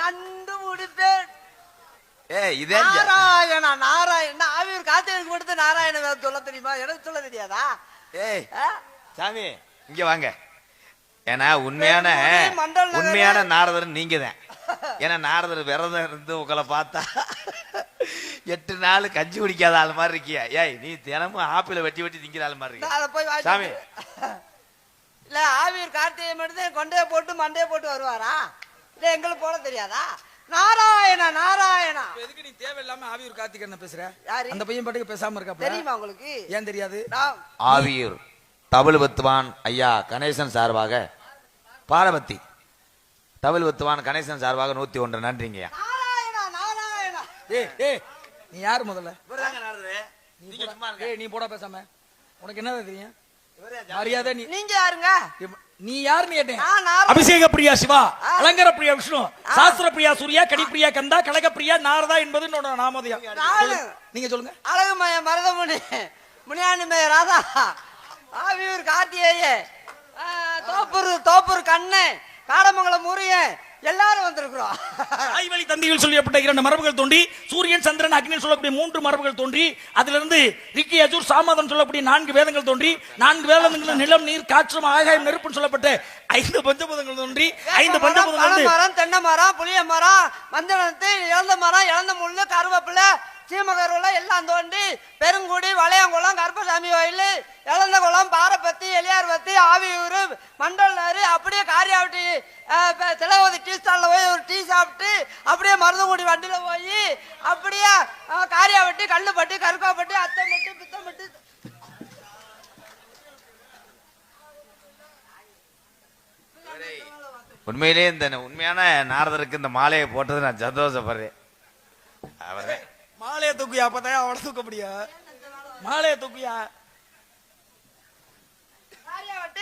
நண்டு முடிப்பேன் ஏய் இதே நாராயணா நாராயணா ஆவியூர் காத்திருக்கு மட்டும் நாராயண சொல்ல தெரியுமா? எனக்கு சொல்ல தெரியாதா? ஏய்? சாமி இங்க வாங்க. ஏன்னா உண்மையான. உண்மையான நாரதர் நீங்க தான் ஏன்னா நாரதர் விரதம் இருந்து உங்களை பார்த்தா எட்டு நாள் கஞ்சி குடிக்காத ஆள் மாதிரி இருக்கியா? ஏய் நீ தினமும் ஆப்பிள வெட்டி வெட்டி திங்கிற ஆள் மாதிரி இருக்கியா? சாமி. இல்ல ஆவியூர் கார்த்திகை மட்டும் கொண்டே போட்டு மண்டையை போட்டு வருவாரா? இல்ல எங்களுக்கு போட தெரியாதா? நாராயணா நாராயணா. எதுக்கு நீ தேவையில்லாம ஆவியூர் கார்த்திகேயன் பேசுற? யாரு? அந்த பையன் பாட்டுக்கு பேசாம இருக்காப்ல? தெரியுமா உங்களுக்கு? ஏன் தெரியாது? நான் ஆவியூர் தபிழ் பத்துவான் ஐயா கணேசன் சார்பாக பாரபத்தி. தபிழ் பத்துவான் கணேசன் சார்பாக நூத்தி ஒன்று ஏய் நீ யார் முதல்ல? நீ போடா. ஏய் நீ போடா பேசாம. உனக்கு என்ன தெரியும்? மரியாதை நீ நீங்க யாருங்க? நீ யாருன்னு கேட்டேன். அபிஷேக பிரியா சிவா அலங்கர பிரியா விஷ்ணு சாஸ்திர பிரியா சூர்யா கடிப்பிரியா கந்தா கனக பிரியா நாரதா என்பது என்னோட நாமோதயம். நீங்க சொல்லுங்க. அழகுமய மருதமுனி முனியாண்டிமய ராதா. ஆவியூர் கார்த்திகேய தோப்பூர் தோப்பூர் கண்ணு காடமங்கலம் முருகன். எல்லாரும் வந்திருக்கிறோம். ஐவழி தந்தியில் சொல்லப்பட்ட இரண்டு மரபுகள் தோன்றி சூரியன் சந்திரன் அக்னி சொல்லக்கூடிய மூன்று மரபுகள் தோன்றி அதிலிருந்து ரிக்கி அஜூர் சாமதம் சொல்லக்கூடிய நான்கு வேதங்கள் தோன்றி நான்கு வேதங்கள் நிலம் நீர் காற்று ஆகாயம் நெருப்புன்னு சொல்லப்பட்ட ஐந்து பஞ்சபூதங்கள் தோன்றி ஐந்து பஞ்சபூதங்கள் மரம் தென்னை மரம் புளிய மரம் மஞ்சனத்து இழந்த மரம் இழந்த முள்ளு கருவேப்பிலை சீமகருவெல்லாம் எல்லாம் தோண்டி பெருங்குடி வளையங்குளம் கருப்பசாமி கோயில் இளந்தகுளம் குளம் பாறைப்பத்தி எலியார்பத்தி ஆவியூர் மண்டலாறு அப்படியே காரியாவட்டி திலவதி டீ ஸ்டாலில் போய் ஒரு டீ சாப்பிட்டு அப்படியே மருதங்குடி வண்டியில் போய் அப்படியே காரியாவட்டி கல்லுப்பட்டு கருக்காப்பட்டு அத்தம்பட்டு பித்தம்பட்டு. உண்மையிலேயே இந்த உண்மையான நாரதருக்கு இந்த மாலையை போட்டது நான் சந்தோஷப்படுறேன். மாலையை தூக்குயா அப்பதான் அவளை தூக்க முடியா மாலையை தூக்குயா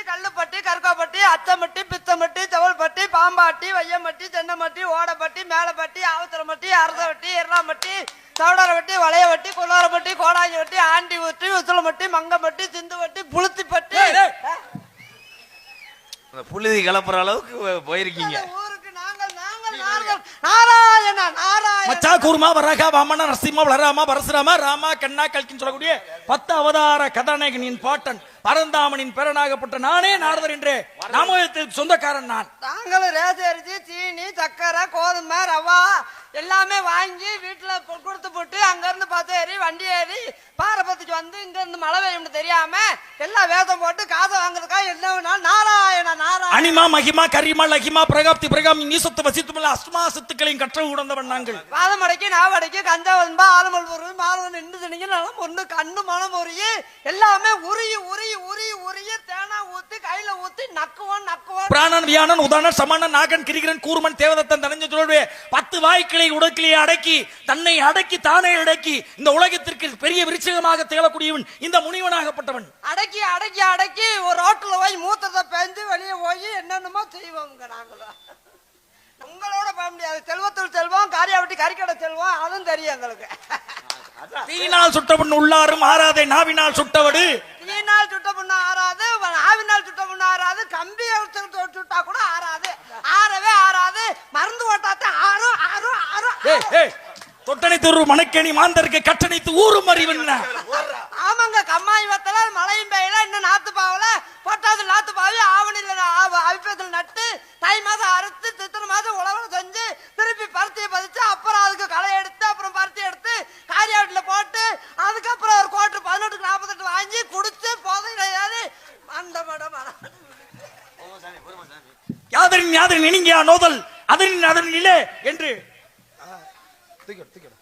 கல்லுப்பட்டி கருக்காப்பட்டி அத்தம்பட்டி பித்தம்பட்டி செவல்பட்டி பாம்பாட்டி வையம்பட்டி தென்னம்பட்டி ஓடப்பட்டி மேலப்பட்டி ஆவத்தரம்பட்டி அரசவட்டி எர்ணாம்பட்டி சவுடாரப்பட்டி வளையவட்டி குள்ளாரப்பட்டி கோடாங்கி ஆண்டி ஊட்டி உசுலம்பட்டி மங்கம்பட்டி சிந்துவட்டி புளுத்திப்பட்டி புழுதி கிளப்புற அளவுக்கு போயிருக்கீங்க. ஊருக்கு நாங்கள் நாங்கள் நாங்கள். மச்சா கூர்மா வரகா வாமன நரசிம்மா வளராமா பரசுராமா ராமா கண்ணா கல்கின்னு சொல்லக்கூடிய பத்து அவதார கதாநாயகனின் பாட்டன் பரந்தாமனின் பிறனாகப்பட்ட நானே நாரதர் என்று. நாமத்திற்கு சொந்தக்காரன் நான். நாங்களும் ரேசரிசி சீனி சக்கரை கோதுமை ரவா எல்லாமே வாங்கி வீட்டுல கொடுத்து போட்டு அங்க இருந்து பத்து ஏறி வண்டி ஏறி பாரபத்திக்கு வந்து இங்க இருந்து மழை பெய்யும்னு தெரியாம எல்லாம் வேதம் போட்டு காசை வாங்குறதுக்கா என்ன நாளா அனிமா மகிமா கரிமா லகிமா பிரகாப்தி பிரகாமி நீசத்து வசித்துமல்ல அஸ்மா சொத்துக்களையும் கற்ற உணர்ந்தவன் நாங்கள். வாதமடைக்கு நாவடைக்கு கஞ்சா வன்பா ஆலமல் ஒரு மாலவன் நின்று திணிங்க நலம் ஒண்ணு கண்ணு மனம் உரிய எல்லாமே உரிய உரிய உரிய உரிய பிராணன் வியானன் உதாரணன் சமணன் நாகன் கிரிகிரன் கூர்மன் தேவதத்தன் தனஞ்ச சொல்லுடைய பத்து வாய்க்கிளை உடக்கிலே அடக்கி தன்னை அடக்கி தானே அடக்கி இந்த உலகத்திற்கு பெரிய விருச்சகமாக திகழக்கூடியவன் இந்த முனிவனாகப்பட்டவன். அடக்கி அடக்கி அடக்கி ஒரு ரோட்டுல போய் மூத்தத்தை பெஞ்சு வெளியே போய் என்னென்னமோ செய்வோங்க நாங்களும். உங்களோட போக முடியாது. செல்வத்தூர் செல்வம் காரியாவட்டி கறிக்கடை செல்வம் அதுவும் தெரியும் எங்களுக்கு. தீயினால் சுட்டவன் உள்ளாரும் ஆறாதே நாவினால் சுட்டவடு. தீனால் சுட்ட புண்ணு ஆறாது ஆவினால் சுட்ட புண்ணு ஆறாது கம்பி எடுத்து சுட்ட- கூட ஆறாது. ஆறவே ஆறாது. மருந்து ஓட்டாத்தான் ஆறும் ஆறும் ஆறும் தொட்டனை துரு மணக்கணி மாந்தருக்கு கட்டணைத்து ஊரும் அறிவன் ஆமாங்க கம்மாய் வத்தல மழையும் பெய்யல இன்னும் நாத்து பாவல. பட்டாவது நாத்து பாவி ஆவணில அவிப்பத்தில் நட்டு தை மாதம் அறுத்து சித்திரை மாதம் உழவனை செஞ்சு திருப்பி பருத்தியை பதிச்சு அப்புறம் அதுக்கு களை எடுத்து அப்புறம் பருத்தி எடுத்து காரியாவட்டில் போட்டு அதுக்கப்புறம் ஒரு கோட்டு பதினெட்டுக்கு நாற்பத்தெட்டு வாங்கி குடிச்சு போதையில ஏறி மண்டமட மரம் யாதரின் யாதரின் இனிங்கியா நோதல்? அதனின் அதனிலே என்று தூக்கிடு, தூக்கிடு.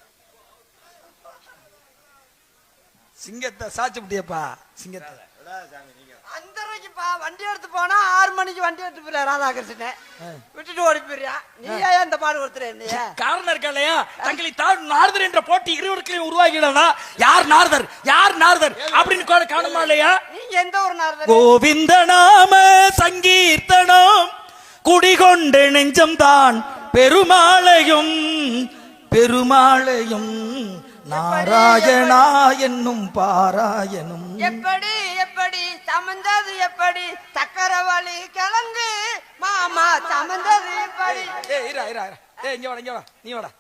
சிங்கத்தை சாச்சு விட்டியப்பா சிங்கத்தை. அஞ்சரைக்குப்பா வண்டி எடுத்து போனா ஆறு மணிக்கு வண்டி எடுத்து போயிடா ராதாகிருஷ்ணன். விட்டுட்டு ஓடி போயிடுறியா நீ ஏன் இந்த பாடு கொடுத்துற என்னைய? காரணம் இருக்கா இல்லையா? தங்களை தான் நாரதர் என்ற போட்டி இருவருக்கும் உருவாகிறதா யார் நாரதர்? யார் நாரதர்? அப்படின்னு கூட காணுமா இல்லையா? நீங்க எந்த ஒரு நேரம் கோவிந்த நாம சங்கீர்த்தனம். குடிகொண்ட நெஞ்சம் தான் பெருமாளையும் பெருமாளையும் நாராயணா என்னும் பாராயணம். எப்படி எப்படி சமந்தது எப்படி? சக்கரவள்ளி கிழங்கு மாமா சமந்தது எப்படி? இங்க வாடா இங்க வாடா நீ வாடா.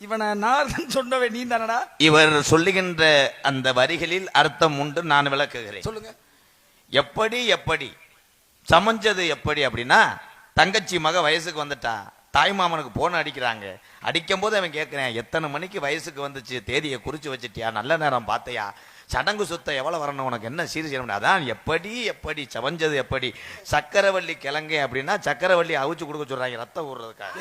இவனை நாரதன் சொன்னவன் நீ தானடா? இவர் சொல்லுகின்ற அந்த வரிகளில் அர்த்தம் உண்டு நான் விளக்குகிறேன். சொல்லுங்க. எப்படி எப்படி சமைஞ்சது எப்படி அப்படின்னா தங்கச்சி மக வயசுக்கு வந்துட்டா தாய் மாமனுக்கு போன் அடிக்கிறாங்க. அடிக்கும் போது அவன் கேட்குறேன் எத்தனை மணிக்கு வயசுக்கு வந்துச்சு? தேதியை குறிச்சு வச்சுட்டியா? நல்ல நேரம் பார்த்தையா? சடங்கு சுத்தம் எவ்வளோ வரணும்? உனக்கு என்ன சீர் செய்யணும் அதான் எப்படி எப்படி சவஞ்சது எப்படி? சக்கரவள்ளி கிழங்கு அப்படின்னா சக்கரவள்ளி அவிச்சு கொடுக்க சொல்றாங்க ரத்தம் ஊடுறதுக்காக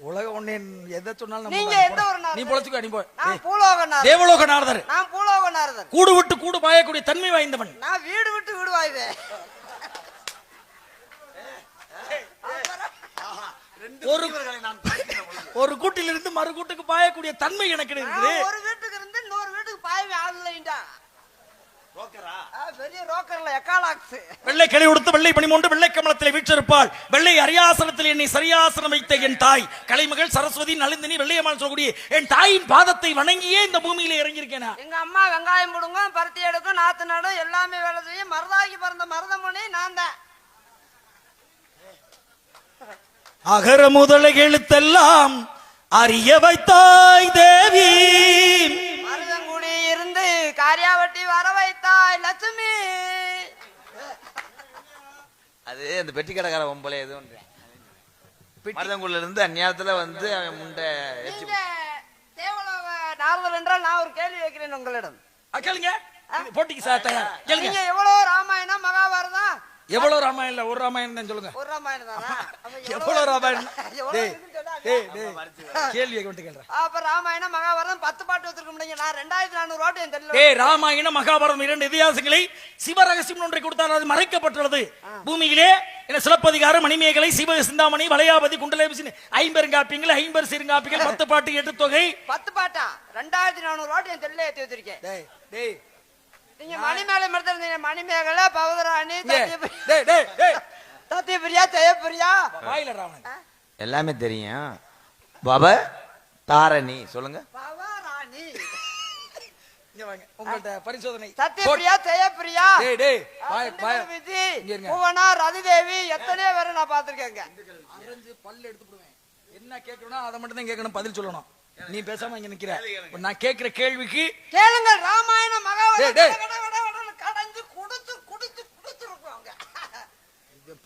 உலக ஒண்ணே எதை சொன்னாலும் நம்ம நீங்க தான் எந்த போடா. ஒரு நாரதர்? நீ பொழைச்சுக்கோ நீ போ. நான் ஏய், பூலோக நாரதர் தேவலோக நாரதர். நான் பூலோக நாரதர். கூடு விட்டு கூடு பாயக்கூடிய தன்மை வாய்ந்தவன். நான் வீடு விட்டு வீடு வாய்வேன் ஒரு ஒரு கூட்டிலிருந்து மறு கூட்டுக்கு பாயக்கூடிய தன்மை எனக்கு இருக்குது நான் ஒரு வீட்டுக்கு இருந்து இன்னொரு வீட்டுக்கு பாய்வேன் ஆள் இல்லைண்டா ஆ, பெரிய ரோக்கர்ல எக்காலாக்ஸ்? வெள்ளை கிளை உடுத்து வெள்ளை பணிமூன்று வெள்ளை கமலத்தில் வீற்றிருப்பாள். வெள்ளை அரியாசனத்தில் என்னை சரியாசனம் வைத்த என் தாய். கலைமகள் சரஸ்வதி நளிந்தினி வெள்ளையம்மாள் சொல்லக்கூடிய என் தாயின் பாதத்தை வணங்கியே இந்த பூமியில இறங்கியிருக்கேனா? எங்க அம்மா வெங்காயம் போடுங்க பருத்தி எடுக்கும் நாத்து நடும் எல்லாமே வேலை செய்யும். மருதாகி பிறந்த மருதமணி நான் தான். அகர முதல எழுத்தெல்லாம் அறிய வைத்தாய் தேவி. மருதங்குடி இருந்து காரியாவட்டி லட்சுமி அது அந்த பெட்டி கடைக்கார ஒம்பளை எதுவும் மருதங்குள்ள இருந்து அந்நேரத்துல வந்து அவன் முண்டை தேவலோக நாரதர் என்றால் நான் ஒரு கேள்வி வைக்கிறேன் உங்களிடம். கேளுங்க. போட்டிக்கு சார் கேளுங்க நீங்க எவ்வளவு ராமாயணம் மகாபாரதம் எவ்வளவு ராமாயணம் இல்ல ஒரு ராமாயணம் தான் சொல்லுங்க. ஒரு ராமாயணம் தானா? அப்ப எவ்வளவு ராமாயணம்? டேய் டேய் டேய் கேள்வி கேட்டு கேள்றேன் அப்ப ராமாயணம் மகாபாரதம் பத்து பாட்டு வச்சிருக்க முடியுங்க. நான் ரெண்டாயிரத்தி நானூறு வாட்டு என் தெரியல ராமாயணம் மகாபாரதம் இரண்டு இதிகாசங்களை சிவரகசியம் ஒன்றை கொடுத்தால் அது மறைக்கப்பட்டுள்ளது. பூமியிலே என்ன சிலப்பதிகாரம் மணிமேகலை சிவ சிந்தாமணி வளையாபதி குண்டலேபிசின் ஐம்பெருங்காப்பியங்கள் ஐம்பர் சிறுங்காப்பியங்கள் பத்து பாட்டு எட்டு தொகை பத்து பாட்டா? ரெண்டாயிரத்தி நானூறு வாட்டு என் தெரியல ஏத்தி வச்சிருக்கேன். டேய் டேய் நீங்க மணிமேலை மரத்தில் மணிமேகலை பவதராணி டேய் டேய் டேய் டேய். சத்தியபிரியா ஜெயபிரியா. எல்லாமே தெரியும். பாபா தாரணி. சொல்லுங்க. பவராணி. இங்க வாங்க. உங்கள்ட்ட பரிசோதனை. சத்தியபிரியா ஜெயபிரியா. புவனா ரதிதேவி எத்தனையோ பேரை நான் பார்த்திருக்கேங்க. அரைஞ்சு பல்ல எடுத்து போடுவேன். என்ன கேட்கணும் அதை மட்டும் தான் கேட்கணும் பதில் சொல்லணும். நீ பேசாம இங்க நிக்கிற. நான் கேட்கிற கேள்விக்கு கேளுங்கள் ராமாயணம். மகாபாரதம் கடந்து குடுத்து குடிச்சு குடிச்சு இருப்பாங்க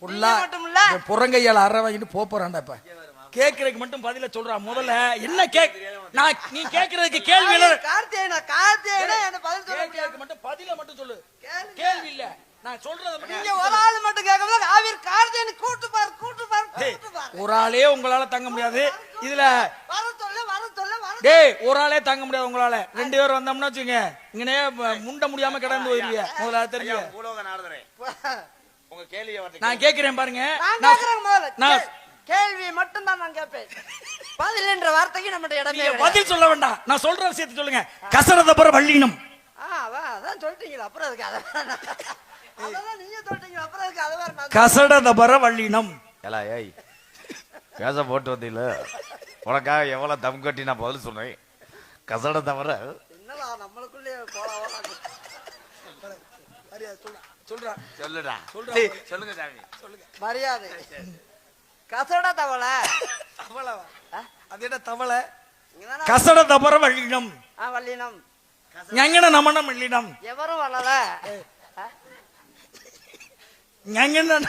புல்லா. நீங்க மட்டும் இல்ல? இந்த புறங்கையால அற வாங்கிட்டு போப் போறான்டா இப்ப. கேக்குறதுக்கு மட்டும் பதில சொல்றா. முதல்ல என்ன கேக் நான் நீ கேக்குறதுக்கு கேள்வி இல்ல. கார்த்தியனா கார்த்தியனா என்ன பதில் சொல்ல முடியாது மட்டும் பதில மட்டும் சொல்லு. கேள்வி இல்ல. நான் சொல்றத மட்டும் நீங்க ஒரு ஆள் மட்டும் கேட்கணும் ஆவிர் கார்த்தியனை கூட்டு பாரு கூட்டு பாரு கூட்டு பாரு. ஒரு ஆளே உங்களால தங்க முடியாது. இதுல வர சொல்ல வர சொல்ல வர டேய் ஒரு ஆளே தாங்க முடியாது உங்களால. ரெண்டு பேர் வந்தோம்னா வச்சுங்க இங்கனே முண்ட முடியாம கிடந்து போயிருவீங்க முதல்ல தெரிஞ்சு பூலோக நாரதரே. உங்க கேள்வியை. நான் கேக்குறேன் பாருங்க நான் நான் கேக்குறேன் முதல்ல நான் கேள்வி மட்டும் தான் நான் கேட்பேன் பதில் என்ற வார்த்தைக்கு நம்மகிட்ட இடமே. பதில் சொல்ல வேண்டாம் நான் சொல்ற விஷயத்தை சொல்லுங்க கசரதபர வள்ளினம் ஆ, அதான் அதான் சொல்லிட்டீங்களா அப்புறம் அதுக்கு அதை வேற நான் அதெல்லாம் நீங்க சொல்லிட்டீங்க அப்புறம் அதுக்கு அதை வேற கசடதபர வள்ளினம் ஏலா ஏய் பேச போட்டு வந்தீங்கள உனக்காக எவ்வளவு தம் கட்டி நான் பதில் சொன்னேன் கசட தவிர என்னடா நம்மளுக்குள்ளே போலாம் சொல்றா. சொல்லுடா. சொல்றா. சொல்லுங்க சாமி. மரியாதை. கசட தவளை. தவளை அது என்ன தவளை? இங்கதானே கசடதபர வள்ளினம். ஆ, வல்லினம் ஞங்கன நமனம் வள்ளினம். எவரும் வரல. ஆ? ஞங்கன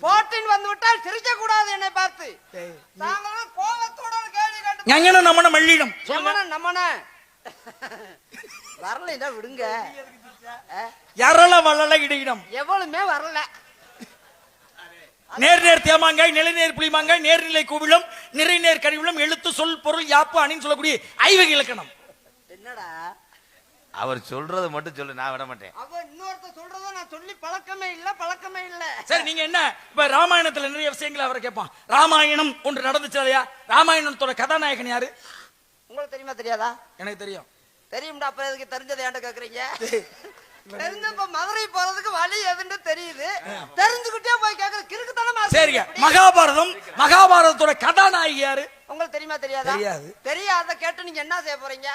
போட்டின் வந்து விட்டால் சிரிக்க கூடாது என்னை பார்த்து. நாங்களும் கோபத்தோட கேள்வி கேட்டு ஞங்கன நமனம் வள்ளினம். சொல்லுங்க நம்மன நம்மன எரள வளல இடையினம் எவ்வளவுமே வரல. நேர் நேர் தேமாங்காய் நிலைநேர் புளிமாங்காய் நேர்நிலை கூவிலும் நிறைநேர் கழிவிலும் எழுத்து சொல் பொருள் யாப்பு அணின்னு சொல்லக்கூடிய ஐவகை இலக்கணம். என்னடா? அவர் சொல்றது மட்டும் சொல்லு நான் விட மாட்டேன். அவ இன்னொருத்த சொல்றத நான் சொல்லி பழக்கமே இல்ல பழக்கமே இல்ல. சரி நீங்க என்ன? இப்ப ராமாயணத்துல நிறைய விஷயங்களை அவரை கேட்பான். ராமாயணம் ஒன்று நடந்துச்சு இல்லையா ராமாயணத்தோட கதாநாயகன் யாரு? உங்களுக்கு தெரியுமா தெரியாதா? எனக்கு தெரியும். தெரியும்டா அப்ப எதுக்கு தெரிஞ்சதை ஏன்டா கேக்குறீங்க? தெரிஞ்ச இப்ப மதுரை போறதுக்கு வழி எதுன்னு தெரியுது. தெரிஞ்சுக்கிட்டே போய் கேக்குற கிறுக்குத்தனமா. சரிங்க? மகாபாரதம். மகாபாரதத்தோட கதாநாயகி யாரு? உங்களுக்கு தெரியுமா தெரியாதா? தெரியாது. தெரியாத கேட்டு நீங்க என்ன செய்ய போறீங்க?